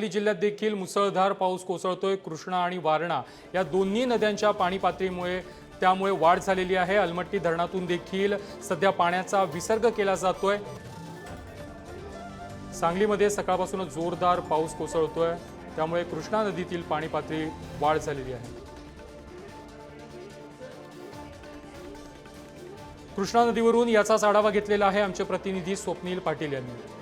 सांगली जिल्ह्यात देखील मुसळधार पाऊस कोसळतोय. कृष्णा आणि वारणा या दोन्ही नद्यांच्या पाणी पातळीमुळे त्यामुळे वाढ झालेली आहे. अलमट्टी धरणातून देखील सध्या पाण्याचा विसर्ग केला जातोय. सांगलीमध्ये सकाळपासूनच जोरदार पाऊस कोसळतोय. त्यामुळे कृष्णा नदीतील पाणी पातळी वाढ झालेली आहे. कृष्णा नदीवरून याचाच आढावा घेतलेला आहे आमचे प्रतिनिधी स्वप्नील पाटील यांनी.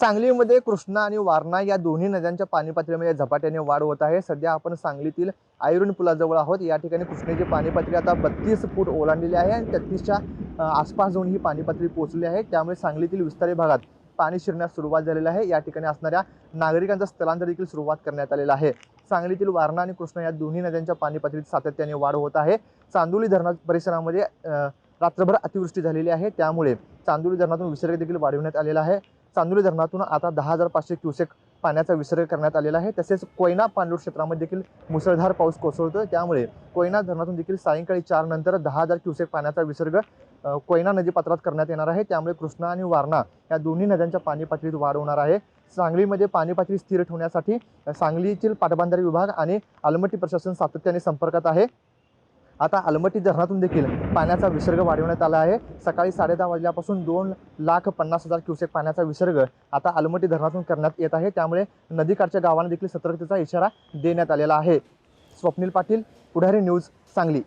सांगलीमध्ये कृष्णा आणि वारणा या दोन्ही नद्यांच्या पाणी पातळीमध्ये झपाट्याने वाढ होत आहे. सध्या आपण सांगलीतील आयरुण पुलाजवळ आहोत. या ठिकाणी कृष्णेची पाणी पातळी आता बत्तीस फूट ओलांडलेली आहे आणि तेहतीसच्या आसपास जाऊन ही पाणी पातळी पोहोचली आहे. त्यामुळे सांगलीतील विस्तारी भागात पाणी शिरण्यास सुरुवात झालेली आहे. या ठिकाणी असणाऱ्या नागरिकांचं स्थलांतर देखील सुरुवात करण्यात आलेलं आहे. सांगलीतील वारणा आणि कृष्णा या दोन्ही नद्यांच्या पाणी पातळीत सातत्याने वाढ होत आहे. चांदोली धरणा परिसरामध्ये रात्रभर अतिवृष्टी झालेली आहे. त्यामुळे चांदोली धरणातून विसर्ग देखील वाढविण्यात आलेला आहे. चांदोली धरणातून आता दहा हजार पाचशे क्युसेक पाण्याचा विसर्ग करण्यात आलेला आहे. तसेच कोयना पाणलोट क्षेत्रामध्ये देखील मुसळधार पाऊस कोसळतोय. त्यामुळे कोयना धरणातून देखील सायंकाळी चार नंतर दहा हजार क्युसेक पाण्याचा विसर्ग कोयना नदीपात्रात करण्यात येणार आहे. त्यामुळे कृष्णा आणि वारणा या दोन्ही नद्यांच्या पाणी पातळीत वाढ होणार आहे. सांगलीमध्ये पाणी पातळी स्थिर ठेवण्यासाठी सांगलीतील पाटबंधारे विभाग आणि आलमटी प्रशासन सातत्याने संपर्कात आहे. आता अलमटी धरणातून देखील पाण्याचा विसर्ग वाढवण्यात आला आहे. सकाळी साडेदहा वाजल्यापासून दोन लाख पन्नास हजार क्युसेक पाण्याचा विसर्ग आता अलमटी धरणातून करण्यात येत आहे. त्यामुळे नदीकाठच्या गावांना देखील सतर्कतेचा इशारा देण्यात आलेला आहे. स्वप्नील पाटील पुढारी न्यूज सांगली.